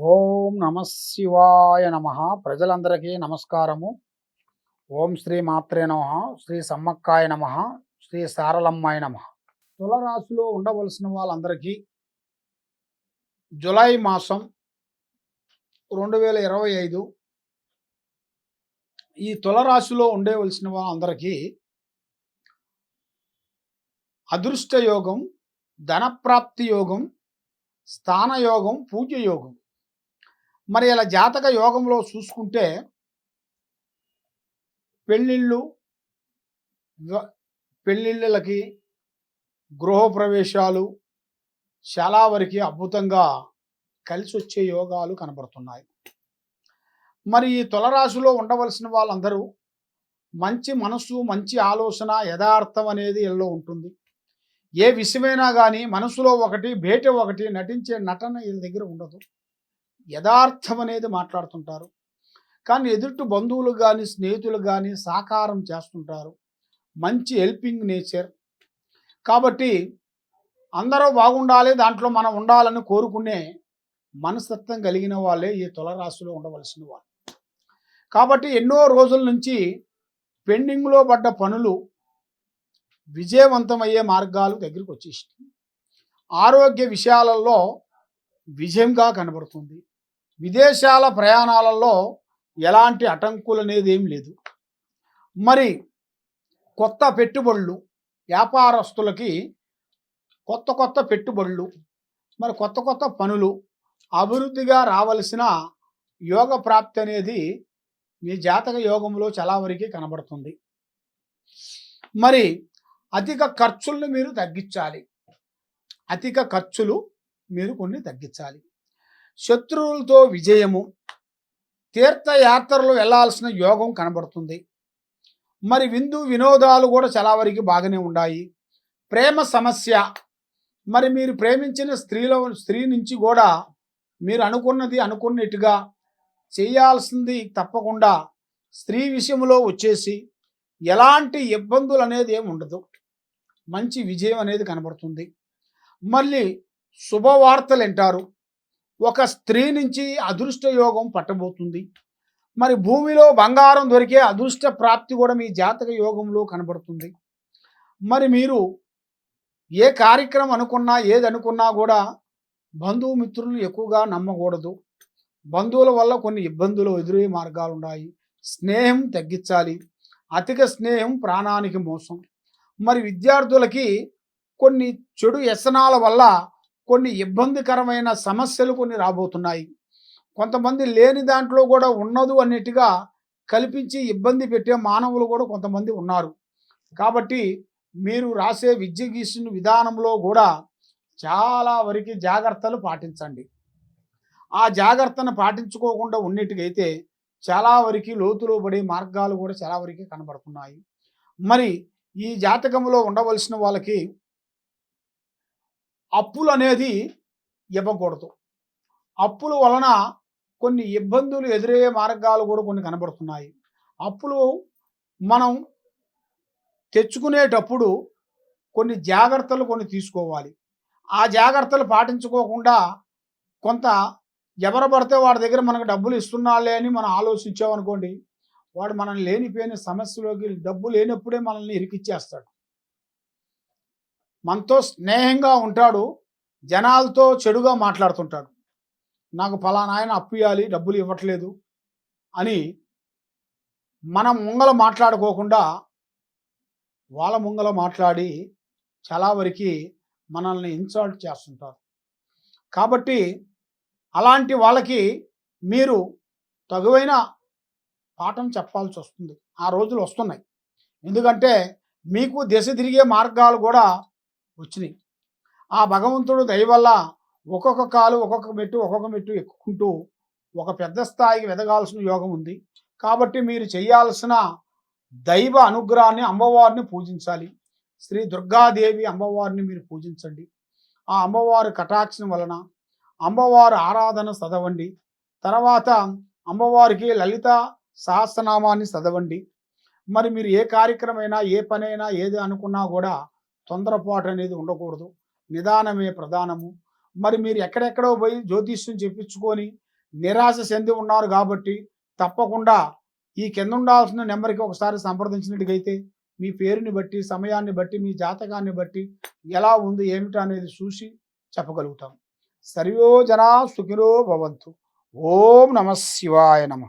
ఓం నమ శివాయ నమ. ప్రజలందరికీ నమస్కారము. ఓం శ్రీ మాత్రే నమ. శ్రీ సమ్మక్కాయ నమ. శ్రీ సారలమ్మాయ నమ. తులరాశిలో ఉండవలసిన వాళ్ళందరికీ జులై మాసం రెండు వేల ఇరవై ఐదు ఈ తులరాశిలో ఉండవలసిన వాళ్ళందరికీ అదృష్ట యోగం ధనప్రాప్తి యోగం స్థానయోగం పూజ్య యోగం మరి ఇలా జాతక యోగంలో చూసుకుంటే పెళ్ళిళ్ళు పెళ్ళిళ్ళకి గృహప్రవేశాలు చాలా వరకు అద్భుతంగా కలిసి వచ్చే యోగాలు కనబడుతున్నాయి. మరి ఈ తులరాశిలో ఉండవలసిన వాళ్ళందరూ మంచి మనసు మంచి ఆలోచన యథార్థం అనేది వీళ్ళలో ఉంటుంది. ఏ విషయమైనా కానీ మనసులో ఒకటి బయట ఒకటి నటించే నటన వీళ్ళ దగ్గర ఉండదు. యథార్థం అనేది మాట్లాడుతుంటారు. కానీ ఎదుటి బంధువులు కానీ స్నేహితులు కానీ సాకారం చేస్తుంటారు. మంచి హెల్పింగ్ నేచర్. కాబట్టి అందరూ బాగుండాలి దాంట్లో మనం ఉండాలని కోరుకునే మనస్తత్వం కలిగిన వాళ్ళే ఈ తులరాశిలో ఉండవలసిన వాళ్ళు. కాబట్టి ఎన్నో రోజుల నుంచి పెండింగ్లో పడ్డ పనులు విజయవంతమయ్యే మార్గాలు దగ్గరికి వచ్చేసి ఆరోగ్య విషయాలలో విజయంగా కనబడుతుంది. విదేశాల ప్రయాణాలలో ఎలాంటి అటంకులు అనేది ఏం లేదు. మరి కొత్త పెట్టుబడులు వ్యాపారస్తులకి కొత్త కొత్త పెట్టుబడులు మరి కొత్త కొత్త పనులు అభివృద్ధిగా రావలసిన యోగ ప్రాప్తి అనేది మీ జాతక యోగంలో చాలా వరకు కనబడుతుంది. మరి అధిక ఖర్చులను మీరు తగ్గించాలి. అధిక ఖర్చులు మీరు కొన్ని తగ్గించాలి. శత్రువులతో విజయము తీర్థయాత్రలు వెళ్ళాల్సిన యోగం కనబడుతుంది. మరి విందు వినోదాలు కూడా చాలా వరకు బాగానే ఉన్నాయి ప్రేమ సమస్య మరి మీరు ప్రేమించిన స్త్రీలో స్త్రీ నుంచి కూడా మీరు అనుకున్నది అనుకున్నట్టుగా చేయాల్సింది తప్పకుండా స్త్రీ విషయంలో వచ్చేసి ఎలాంటి ఇబ్బందులు అనేది ఏమి ఉండదు. మంచి విజయం అనేది కనబడుతుంది. మళ్ళీ శుభవార్తలు వింటారు ఒక స్త్రీ నుంచి అదృష్ట యోగం పట్టబోతుంది. మరి భూమిలో బంగారం దొరికే అదృష్ట ప్రాప్తి కూడా మీ జాతక యోగంలో కనబడుతుంది. మరి మీరు ఏ కార్యక్రమం అనుకున్నా ఏది అనుకున్నా కూడా బంధుమిత్రులను ఎక్కువగా నమ్మకూడదు. బంధువుల వల్ల కొన్ని ఇబ్బందులు ఎదురయ్యే మార్గాలు ఉన్నాయి. స్నేహం తగ్గించాలి. అతిక స్నేహం ప్రాణానికి మోసం. మరి విద్యార్థులకి కొన్ని చెడు వ్యసనాల వల్ల కొన్ని ఇబ్బందికరమైన సమస్యలు కొన్ని రాబోతున్నాయి. కొంతమంది లేని దాంట్లో కూడా ఉన్నదు అన్నట్టుగా కల్పించి ఇబ్బంది పెట్టే మానవులు కూడా కొంతమంది ఉన్నారు. కాబట్టి మీరు రాసే విద్య గీసిన విధానంలో కూడా చాలా వరకు జాగ్రత్తలు పాటించండి. ఆ జాగ్రత్తను పాటించుకోకుండా ఉన్నట్టుగైతే చాలా వరకు లోతులో పడే మార్గాలు కూడా చాలా వరకు కనబడుతున్నాయి. మరి ఈ జాతకంలో ఉండవలసిన వాళ్ళకి అప్పులు అనేది ఇవ్వకూడదు. అప్పుల వలన కొన్ని ఇబ్బందులు ఎదురయ్యే మార్గాలు కూడా కొన్ని కనబడుతున్నాయి. అప్పులు మనం తెచ్చుకునేటప్పుడు కొన్ని జాగ్రత్తలు కొన్ని తీసుకోవాలి. ఆ జాగ్రత్తలు పాటించుకోకుండా కొంత ఎవరు పడితే వాడి దగ్గర మనకు డబ్బులు ఇస్తున్నాళ్ళే అని మనం ఆలోచించామనుకోండి వాడు మనల్ని లేనిపోయిన సమస్యలోకి డబ్బు లేనప్పుడే మనల్ని ఇరికిచ్చేస్తాడు. మనతో స్నేహంగా ఉంటాడు జనాలతో చెడుగా మాట్లాడుతుంటాడు. నాకు ఫలానా ఆయన అప్పు ఇవ్వాలి డబ్బులు ఇవ్వట్లేదు అని మనం ముంగల మాట్లాడుకోకుండా వాళ్ళ ముంగల మాట్లాడి చాలా వరకు మనల్ని ఇన్సల్ట్ చేస్తుంటారు. కాబట్టి అలాంటి వాళ్ళకి మీరు తగువైన పాఠం చెప్పాల్సి వస్తుంది. ఆ రోజులు వస్తున్నాయి. ఎందుకంటే మీకు దిశ తిరిగే మార్గాలు కూడా వచ్చినాయి. ఆ భగవంతుడు దయవల్ల ఒక్కొక్క కాలు ఒక్కొక్క మెట్టు ఒక్కొక్క మెట్టు ఎక్కుకుంటూ ఒక పెద్ద స్థాయికి ఎదగాల్సిన యోగం ఉంది. కాబట్టి మీరు చేయాల్సిన దైవ అనుగ్రహాన్ని అమ్మవారిని పూజించాలి. శ్రీ దుర్గాదేవి అమ్మవారిని మీరు పూజించండి. ఆ అమ్మవారి కటాక్షం వలన అమ్మవారి ఆరాధన చదవండి తర్వాత అమ్మవారికి లలిత సహస్రనామాన్ని చదవండి మరి మీరు ఏ కార్యక్రమైనా ఏ పనైనా ఏది అనుకున్నా కూడా తొందరపాటు అనేది ఉండకూడదు. నిదానమే ప్రధానము. మరి మీరు ఎక్కడెక్కడో పోయి జ్యోతిష్యం చెప్పించుకొని నిరాశ చెంది ఉన్నారు కాబట్టి తప్పకుండా ఈ కింద ఉండాల్సిన నెంబర్కి ఒకసారి సంప్రదించినట్టుగైతే మీ పేరుని బట్టి సమయాన్ని బట్టి మీ జాతకాన్ని బట్టి ఎలా ఉంది ఏమిటి అనేది చూసి చెప్పగలుగుతాం. సర్వో జనా సుఖినో భవంతు. ఓం నమ శివాయ నమ.